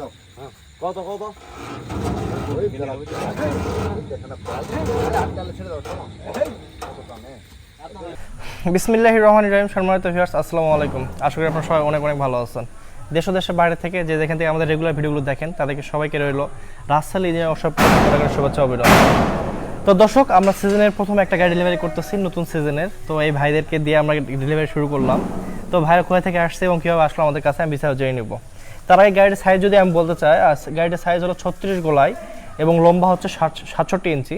দাও। কত কত বিসমিল্লাহির রহমান রহিম সম্মানিত ভিউয়ার্স আসসালামু আলাইকুম। আশা করি আপনারা সবাই অনেক অনেক ভালো আছেন। দেশ ও দেশের বাইরে থেকে যে যেখান থেকে আমাদের রেগুলার ভিডিওগুলো দেখেন তাদেরকে সবাইকে রইল রাস্তাল ইঞ্জিনিয়ার অসব প্রোডাক্টের শুভেচ্ছা অভিনন্দন। তো দর্শক আমরা সিজনের প্রথম একটা গাড়ি ডেলিভারি করতেছি নতুন সিজনের তো এই ভাইদেরকে দিয়ে আমরা ডেলিভারি শুরু করলাম। তো ভাইরা কোথা থেকে আসছে এবং কীভাবে আসলো আমাদের কাছে আমি বিচার জেনে নিব। তার আগে গাড়ির সাইজ যদি আমি বলতে চাই গাড়িটির সাইজ হলো ছত্রিশ গোলাই এবং লম্বা হচ্ছে সাতষট্টি ইঞ্চি।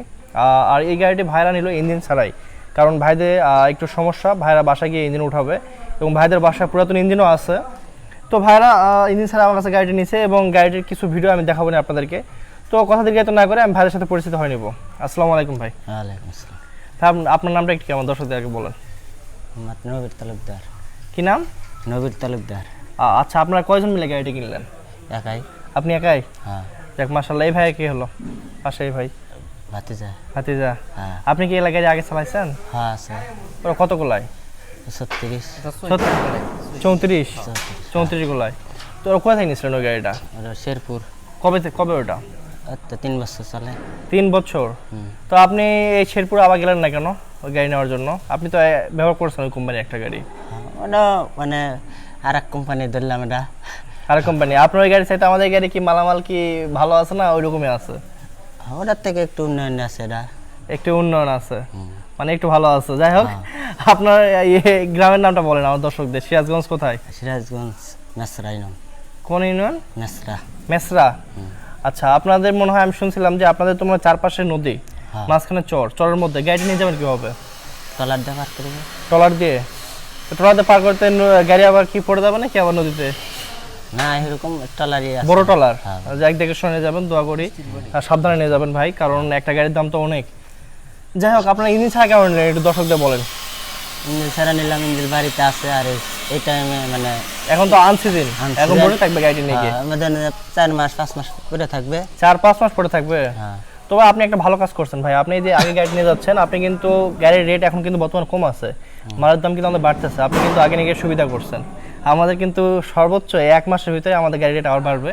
আর এই গাড়িটি ভাইরা নিল ইঞ্জিন ছাড়াই। কারণ ভাইদের একটু সমস্যা ভাইরা বাসায় গিয়ে ইঞ্জিন উঠাবে এবং ভাইদের বাসায় পুরাতন ইঞ্জিনও আছে। তো ভাইরা ইঞ্জিন ছাড়া আমার কাছে গাড়িটি নিছে এবং গাড়িটির কিছু ভিডিও আমি দেখাবো না আপনাদেরকে। তো কথা দীর্ঘায়িত না করে আমি ভাইদের সাথে পরিচিত হয়ে নিব। আসসালামু আলাইকুম ভাই। ওয়ালাইকুম আসসালাম। আপনার নামটা একটু কেমন দর্শকদেরকে বলেন? নবীর তালুকদার। কি নাম? নবীর তালুকদার। আচ্ছা আপনারা কয়জন মিলে গাড়িটি কিনলেন? একাই। আপনি একাই? হ্যাঁ। দেখ মাসাল্লাহ এই ভাই কি হলো? পাশে এই ভাই। ভাতিজা। হাতিজা হ্যাঁ। আপনি কি এলাকায় আগে চালাইছেন? হ্যাঁ আছে। ওরা কত গোলায়? ছত্রিশ। চৌত্রিশ? চৌত্রিশ চৌত্রিশ গোলায়। তো ওরা কোথায় নিয়েছিলেন ওই গাড়িটা? শেরপুর। কবে কবে ওটা? তিন বছর চলে। তিন বছর? তো আপনি এই শেরপুর আবার গেলেন না কেন ওই গাড়ি নেওয়ার জন্য? আপনি তো ব্যবহার করছেন ওই কোম্পানি একটা গাড়ি। হ্যাঁ, ওটা মানে আর এক কোম্পানি ধরলাম এটা। আর কোম্পানি আপনার ওই গাড়ি চাইতে আমাদের গাড়ি কি মালামাল কি ভালো আছে না ওই রকমই আছে? ওটার থেকে একটু উন্নয়ন আছে এটা। একটু উন্নয়ন আছে। মানে একটু ভালো আছে। যাই হোক আপনার ইয়ে গ্রামের নামটা বলেন আমার দর্শকদের। সিরাজগঞ্জ কোথায়? সিরাজগঞ্জ মেসরা নাম কোন ইউনিয়ন? মেসরা। মেসরা? আচ্ছা আপনাদের মনে হয় আমি শুনছিলাম যে আপনাদের তোমার চারপাশে নদী হ্যাঁ। মাঝখানে চর। চরের মধ্যে গাড়ি নিয়ে যাবেন কীভাবে? ট্রলার দিয়ে পার করব। ট্রলার দিয়ে? তো পার করতে গাড়ি আবার কি পড়ে যাবে নাকি আবার নদীতে? না এরকম ট্রলারই আছে। বড় ট্রলার? হ্যাঁ। এক দেখে শুনে যাবেন দোয়া করি। সাবধানে নিয়ে যাবেন ভাই কারণ একটা গাড়ির দাম তো অনেক। যাই হোক আপনার ইঞ্জিন ছাড়া কেমন নিলেন? একটু দর্শকদের বলেন। ইঞ্জিল ছাড়া নিলাম ইঞ্জিল বাড়িতে আছে আর এই- টাইমে মানে এখন তো আনসিজন। এখন পরে থাকবে গাড়িটি নিয়ে গিয়ে। হ্যাঁ, আমাদের চার মাস পাঁচ মাস করে থাকবে। চার পাঁচ মাস পরে থাকবে? হ্যাঁ। তবে আপনি একটা ভালো কাজ করছেন ভাই। আপনি যে আগে গাড়ি নিয়ে যাচ্ছেন আপনি কিন্তু গাড়ির রেট এখন কিন্তু বর্তমান কম আছে। মালের দাম কিন্তু আমাদের বাড়তেছে। আপনি কিন্তু আগে নিয়ে সুবিধা করছেন। আমাদের কিন্তু সর্বোচ্চ এক মাসের ভিতরে আমাদের গাড়ির রেট আবার বাড়বে।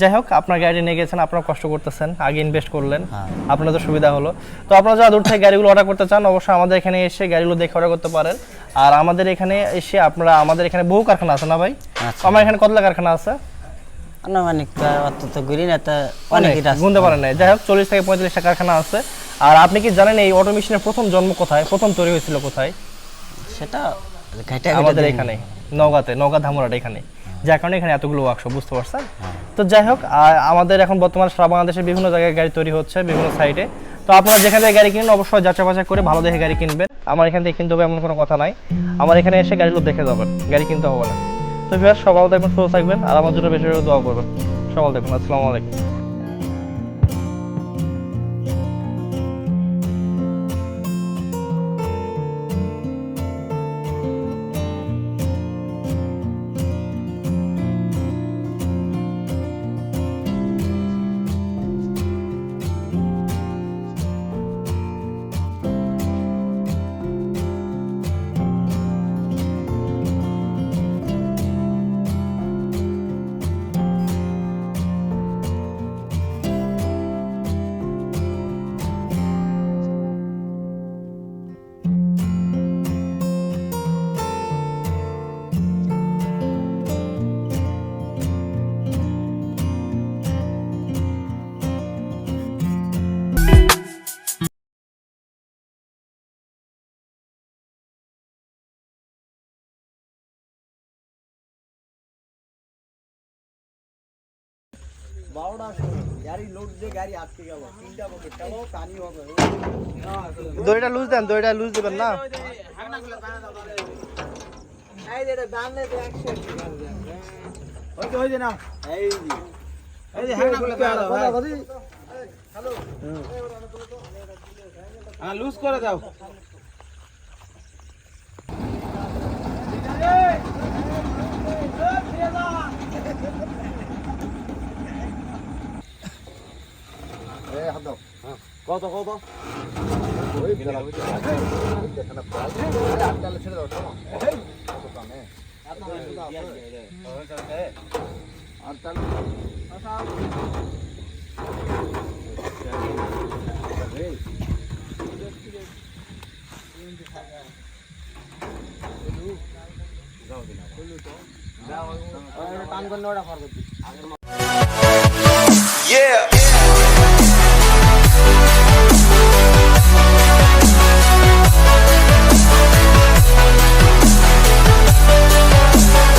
যাই হোক আপনার গাড়ি নিয়ে গেছেন আপনারা কষ্ট করতেছেন আগে ইনভেস্ট করলেন হ্যাঁ। আপনাদের সুবিধা হলো। তো আপনারা যারা দূর থেকে গাড়িগুলো অর্ডার করতে চান অবশ্যই আমাদের এখানে এসে গাড়িগুলো দেখে অর্ডার করতে পারেন। আর আমাদের এখানে এসে আপনারা আমাদের এখানে বহু কারখানা আছে না ভাই? আচ্ছা। আমার এখানে কতলা কারখানা আছে? আনুমানিক তো অত তো ঘুরি না তো অনেক গুনতে পারেন না যাই হোক চল্লিশ থেকে পঁয়তাল্লিশটা কারখানা আছে। আর আপনি কি জানেন এই অটো মেশিনের প্রথম জন্ম কোথায়? প্রথম তৈরি হয়েছিল কোথায়? সেটা আমাদের এখানে নওগাঁতে নওগাঁ ধামরাট এখানে। যার কারণে এখানে এতগুলো ওয়ার্কশপ বুঝতে পারছেন? হ্যাঁ। তো যাই হোক আমাদের এখন বর্তমানে সারা বাংলাদেশে বিভিন্ন জায়গায় গাড়ি তৈরি হচ্ছে বিভিন্ন সাইটে তো আপনারা যেখান থেকে গাড়ি কিনুন অবশ্যই যাচাই বাছাই করে ভালো দেখে গাড়ি কিনবেন। আমার এখান থেকে কিনতে হবে এমন কোনো কথা নাই। আমার এখানে এসে গাড়িগুলো দেখে যাবেন। গাড়ি কিনতে হবে না। তো সবাই দেখুন সুস্থ থাকবেন, আর আমার জন্য বেশি করে দোয়া করবেন। সবাই দেখুন আসসালামু আলাইকুম। দড়িটা লুজ দেন দড়িটা লুজ দেবেন না? লুজ করে দাও এই হাত দাও কত কত ওই বেলা? এখানে প্রায় আটকালে ছেড়ে দাও। কত আর তাহলে টান করে ওটা ফর করছি Yeah.